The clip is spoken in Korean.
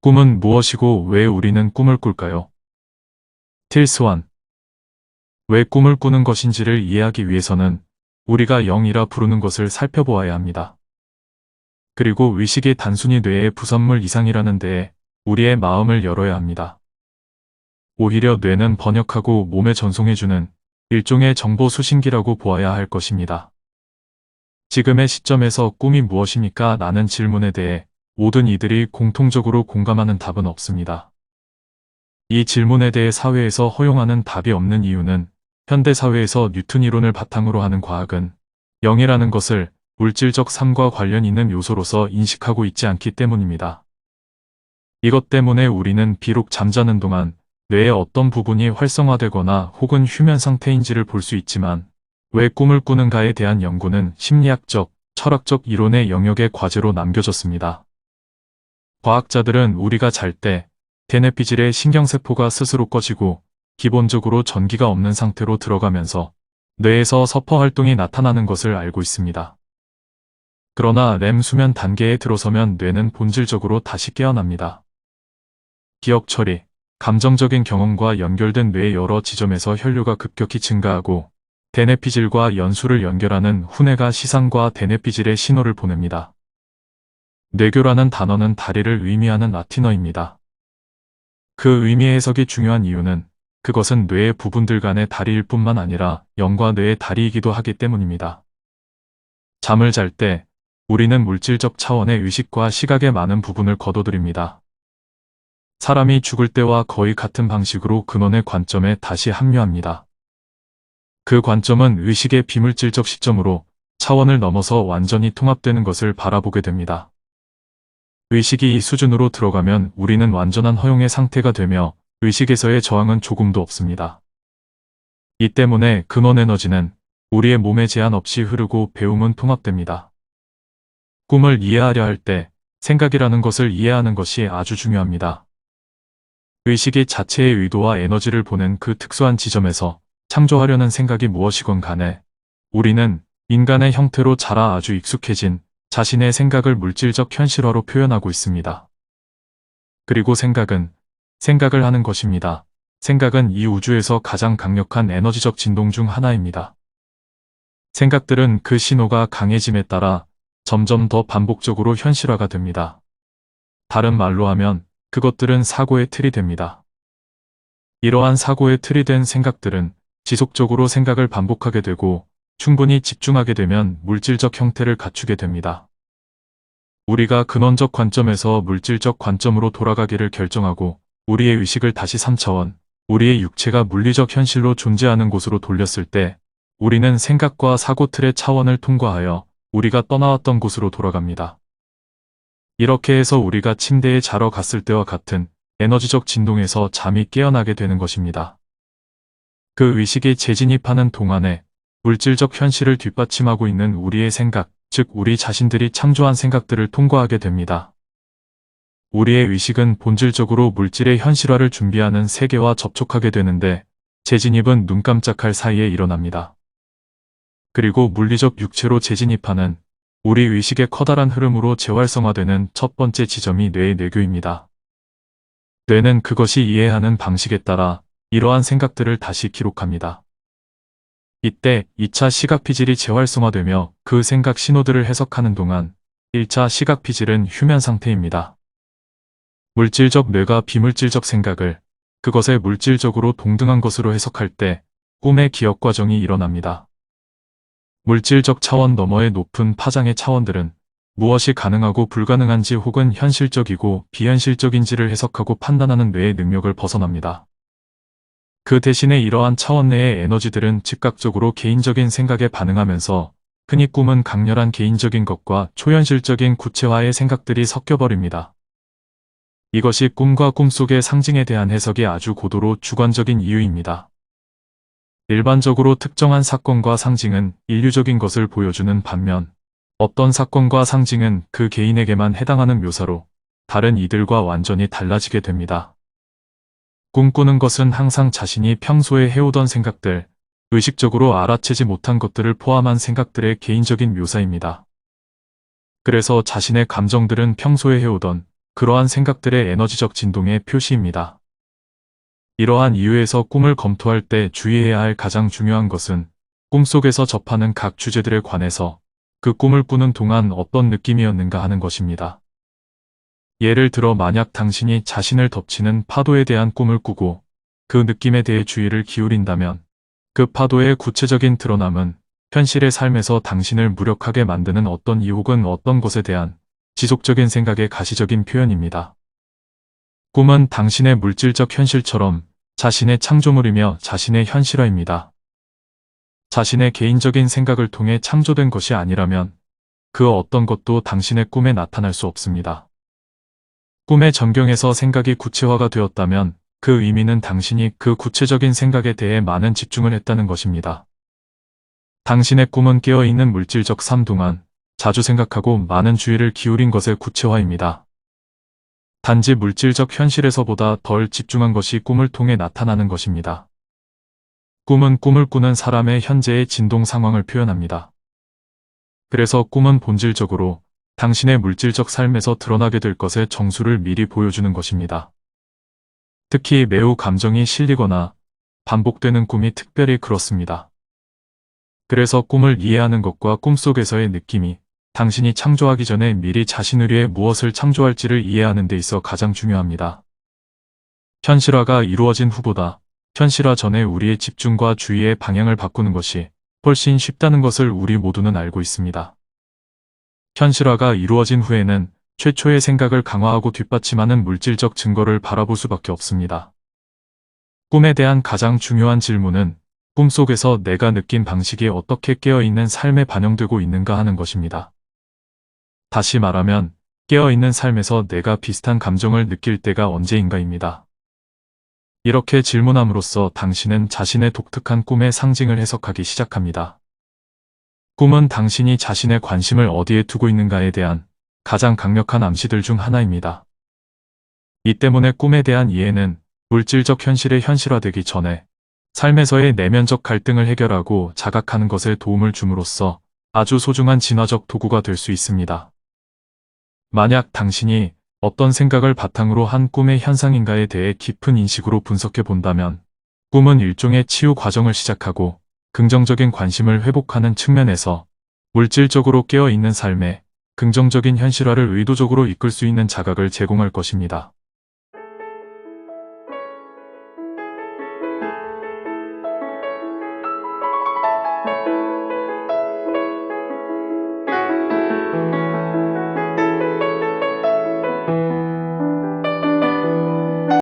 꿈은 무엇이고 왜 우리는 꿈을 꿀까요? 틸스완 왜 꿈을 꾸는 것인지를 이해하기 위해서는 우리가 영이라 부르는 것을 살펴보아야 합니다. 그리고 의식이 단순히 뇌의 부산물 이상이라는 데에 우리의 마음을 열어야 합니다. 오히려 뇌는 번역하고 몸에 전송해주는 일종의 정보 수신기라고 보아야 할 것입니다. 지금의 시점에서 꿈이 무엇입니까? 라는 질문에 대해 모든 이들이 공통적으로 공감하는 답은 없습니다. 이 질문에 대해 사회에서 허용하는 답이 없는 이유는 현대 사회에서 뉴턴 이론을 바탕으로 하는 과학은 영이라는 것을 물질적 삶과 관련 있는 요소로서 인식하고 있지 않기 때문입니다. 이것 때문에 우리는 비록 잠자는 동안 뇌의 어떤 부분이 활성화되거나 혹은 휴면 상태인지를 볼 수 있지만 왜 꿈을 꾸는가에 대한 연구는 심리학적, 철학적 이론의 영역의 과제로 남겨졌습니다. 과학자들은 우리가 잘 때 대뇌피질의 신경세포가 스스로 꺼지고 기본적으로 전기가 없는 상태로 들어가면서 뇌에서 서퍼 활동이 나타나는 것을 알고 있습니다. 그러나 렘 수면 단계에 들어서면 뇌는 본질적으로 다시 깨어납니다. 기억 처리, 감정적인 경험과 연결된 뇌의 여러 지점에서 혈류가 급격히 증가하고 대뇌피질과 연수를 연결하는 후뇌가 시상과 대뇌피질의 신호를 보냅니다. 뇌교라는 단어는 다리를 의미하는 라틴어입니다. 그 의미의 해석이 중요한 이유는 그것은 뇌의 부분들 간의 다리일 뿐만 아니라 영과 뇌의 다리이기도 하기 때문입니다. 잠을 잘 때 우리는 물질적 차원의 의식과 시각의 많은 부분을 거둬들입니다. 사람이 죽을 때와 거의 같은 방식으로 근원의 관점에 다시 합류합니다. 그 관점은 의식의 비물질적 시점으로 차원을 넘어서 완전히 통합되는 것을 바라보게 됩니다. 의식이 이 수준으로 들어가면 우리는 완전한 허용의 상태가 되며 의식에서의 저항은 조금도 없습니다. 이 때문에 근원 에너지는 우리의 몸에 제한 없이 흐르고 배움은 통합됩니다. 꿈을 이해하려 할 때 생각이라는 것을 이해하는 것이 아주 중요합니다. 의식이 자체의 의도와 에너지를 보낸 그 특수한 지점에서 창조하려는 생각이 무엇이건 간에 우리는 인간의 형태로 자라 아주 익숙해진 자신의 생각을 물질적 현실화로 표현하고 있습니다. 그리고 생각은 생각을 하는 것입니다. 생각은 이 우주에서 가장 강력한 에너지적 진동 중 하나입니다. 생각들은 그 신호가 강해짐에 따라 점점 더 반복적으로 현실화가 됩니다. 다른 말로 하면 그것들은 사고의 틀이 됩니다. 이러한 사고의 틀이 된 생각들은 지속적으로 생각을 반복하게 되고 충분히 집중하게 되면 물질적 형태를 갖추게 됩니다. 우리가 근원적 관점에서 물질적 관점으로 돌아가기를 결정하고 우리의 의식을 다시 3차원, 우리의 육체가 물리적 현실로 존재하는 곳으로 돌렸을 때 우리는 생각과 사고 틀의 차원을 통과하여 우리가 떠나왔던 곳으로 돌아갑니다. 이렇게 해서 우리가 침대에 자러 갔을 때와 같은 에너지적 진동에서 잠이 깨어나게 되는 것입니다. 그 의식이 재진입하는 동안에 물질적 현실을 뒷받침하고 있는 우리의 생각, 즉 우리 자신들이 창조한 생각들을 통과하게 됩니다. 우리의 의식은 본질적으로 물질의 현실화를 준비하는 세계와 접촉하게 되는데 재진입은 눈 깜짝할 사이에 일어납니다. 그리고 물리적 육체로 재진입하는 우리 의식의 커다란 흐름으로 재활성화되는 첫 번째 지점이 뇌의 뇌교입니다. 뇌는 그것이 이해하는 방식에 따라 이러한 생각들을 다시 기록합니다. 이때 2차 시각피질이 재활성화되며 그 생각 신호들을 해석하는 동안 1차 시각피질은 휴면 상태입니다. 물질적 뇌가 비물질적 생각을 그것의 물질적으로 동등한 것으로 해석할 때 꿈의 기억 과정이 일어납니다. 물질적 차원 너머의 높은 파장의 차원들은 무엇이 가능하고 불가능한지 혹은 현실적이고 비현실적인지를 해석하고 판단하는 뇌의 능력을 벗어납니다. 그 대신에 이러한 차원 내의 에너지들은 즉각적으로 개인적인 생각에 반응하면서 흔히 꿈은 강렬한 개인적인 것과 초현실적인 구체화의 생각들이 섞여버립니다. 이것이 꿈과 꿈속의 상징에 대한 해석이 아주 고도로 주관적인 이유입니다. 일반적으로 특정한 사건과 상징은 인류적인 것을 보여주는 반면 어떤 사건과 상징은 그 개인에게만 해당하는 묘사로 다른 이들과 완전히 달라지게 됩니다. 꿈꾸는 것은 항상 자신이 평소에 해오던 생각들, 의식적으로 알아채지 못한 것들을 포함한 생각들의 개인적인 묘사입니다. 그래서 자신의 감정들은 평소에 해오던 그러한 생각들의 에너지적 진동의 표시입니다. 이러한 이유에서 꿈을 검토할 때 주의해야 할 가장 중요한 것은 꿈속에서 접하는 각 주제들에 관해서 그 꿈을 꾸는 동안 어떤 느낌이었는가 하는 것입니다. 예를 들어 만약 당신이 자신을 덮치는 파도에 대한 꿈을 꾸고 그 느낌에 대해 주의를 기울인다면 그 파도의 구체적인 드러남은 현실의 삶에서 당신을 무력하게 만드는 어떤 이 혹은 어떤 것에 대한 지속적인 생각의 가시적인 표현입니다. 꿈은 당신의 물질적 현실처럼 자신의 창조물이며 자신의 현실화입니다. 자신의 개인적인 생각을 통해 창조된 것이 아니라면 그 어떤 것도 당신의 꿈에 나타날 수 없습니다. 꿈의 전경에서 생각이 구체화가 되었다면 그 의미는 당신이 그 구체적인 생각에 대해 많은 집중을 했다는 것입니다. 당신의 꿈은 깨어있는 물질적 삶 동안 자주 생각하고 많은 주의를 기울인 것의 구체화입니다. 단지 물질적 현실에서보다 덜 집중한 것이 꿈을 통해 나타나는 것입니다. 꿈은 꿈을 꾸는 사람의 현재의 진동 상황을 표현합니다. 그래서 꿈은 본질적으로 당신의 물질적 삶에서 드러나게 될 것의 정수를 미리 보여주는 것입니다. 특히 매우 감정이 실리거나 반복되는 꿈이 특별히 그렇습니다. 그래서 꿈을 이해하는 것과 꿈속에서의 느낌이 당신이 창조하기 전에 미리 자신을 위해 무엇을 창조할지를 이해하는 데 있어 가장 중요합니다. 현실화가 이루어진 후보다 현실화 전에 우리의 집중과 주의의 방향을 바꾸는 것이 훨씬 쉽다는 것을 우리 모두는 알고 있습니다. 현실화가 이루어진 후에는 최초의 생각을 강화하고 뒷받침하는 물질적 증거를 바라볼 수밖에 없습니다. 꿈에 대한 가장 중요한 질문은 꿈속에서 내가 느낀 방식이 어떻게 깨어있는 삶에 반영되고 있는가 하는 것입니다. 다시 말하면 깨어있는 삶에서 내가 비슷한 감정을 느낄 때가 언제인가입니다. 이렇게 질문함으로써 당신은 자신의 독특한 꿈의 상징을 해석하기 시작합니다. 꿈은 당신이 자신의 관심을 어디에 두고 있는가에 대한 가장 강력한 암시들 중 하나입니다. 이 때문에 꿈에 대한 이해는 물질적 현실의 현실화되기 전에 삶에서의 내면적 갈등을 해결하고 자각하는 것에 도움을 줌으로써 아주 소중한 진화적 도구가 될 수 있습니다. 만약 당신이 어떤 생각을 바탕으로 한 꿈의 현상인가에 대해 깊은 인식으로 분석해 본다면 꿈은 일종의 치유 과정을 시작하고 긍정적인 관심을 회복하는 측면에서 물질적으로 깨어있는 삶에 긍정적인 현실화를 의도적으로 이끌 수 있는 자각을 제공할 것입니다.